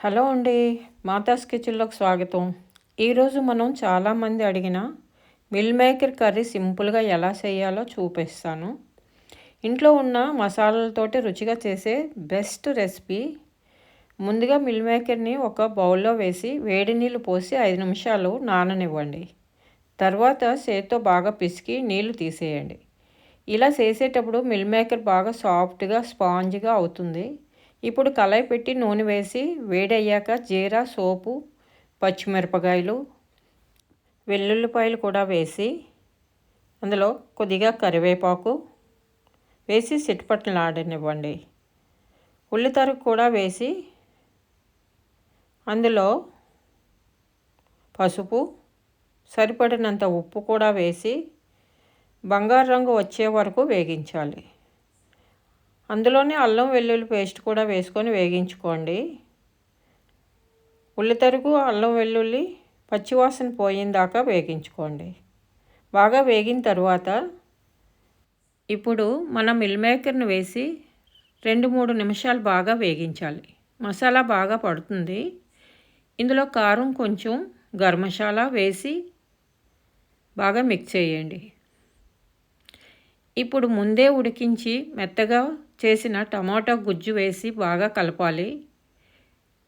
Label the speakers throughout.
Speaker 1: Hello అండి మాతాస్ కిచెన్లోకి స్వాగతం. ఈరోజు మనం చాలామంది అడిగిన మిల్ మేకర్ కర్రీ సింపుల్గా ఎలా చేయాలో చూపిస్తాను. ఇంట్లో ఉన్న మసాలాలతోటి రుచిగా చేసే బెస్ట్ రెసిపీ. ముందుగా మిల్ మేకర్ని ఒక బౌల్లో వేసి వేడి నీళ్ళు పోసి ఐదు నిమిషాలు నాననివ్వండి. తర్వాత చేత్తో బాగా పిసికి నీళ్ళు తీసేయండి. ఇలా చేసేటప్పుడు మిల్ మేకర్ బాగా సాఫ్ట్గా స్పాంజ్గా అవుతుంది. ఇప్పుడు కళాయి పెట్టి నూనె వేసి వేడయ్యాక జీరా సోపు పచ్చిమిరపకాయలు వెల్లుల్లిపాయలు కూడా వేసి అందులో కొద్దిగా కరివేపాకు వేసి ఆడనివ్వండి. ఉల్లితరకు కూడా వేసి అందులో పసుపు సరిపడినంత ఉప్పు కూడా వేసి బంగారు రంగు వచ్చే వరకు వేగించాలి. అందులోనే అల్లం వెల్లుల్లి పేస్ట్ కూడా వేసుకొని వేగించుకోండి. ఉల్లితరుగు అల్లం వెల్లుల్లి పచ్చివాసన పోయిన దాకా వేగించుకోండి. బాగా వేగిన తర్వాత ఇప్పుడు మనం మిల్ మేకర్ని వేసి రెండు మూడు నిమిషాలు బాగా వేగించాలి. మసాలా బాగా పడుతుంది. ఇందులో కారం కొంచెం గరం మసాలా వేసి బాగా మిక్స్ చేయండి. ఇప్పుడు ముందే ఉడికించి మెత్తగా చేసిన టమాటా గుజ్జు వేసి బాగా కలపాలి.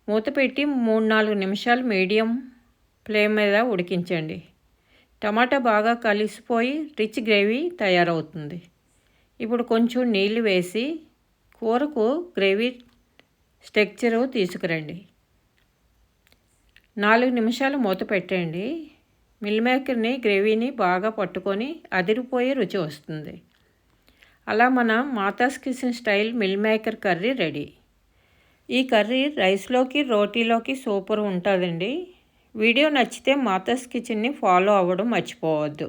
Speaker 1: మూత పెట్టి మూడు నాలుగు నిమిషాలు మీడియం ఫ్లేమ్ మీద ఉడికించండి. టమాటా బాగా కలిసిపోయి రిచ్ గ్రేవీ తయారవుతుంది. ఇప్పుడు కొంచెం నీళ్ళు వేసి కూరకు గ్రేవీ స్ట్రక్చరు తీసుకురండి. నాలుగు నిమిషాలు మూత పెట్టండి. మిల్ మేకర్ని గ్రేవీని బాగా పట్టుకొని అదిరిపోయే రుచి వస్తుంది. అలా మన Matha's kitchen style meal maker curry ready. ఈ కర్రీ రైస్లోకి రోటీలోకి సూపర్ ఉంటుందండి. వీడియో నచ్చితే మాతాస్ కిచెన్ని ఫాలో అవ్వడం మర్చిపోవద్దు.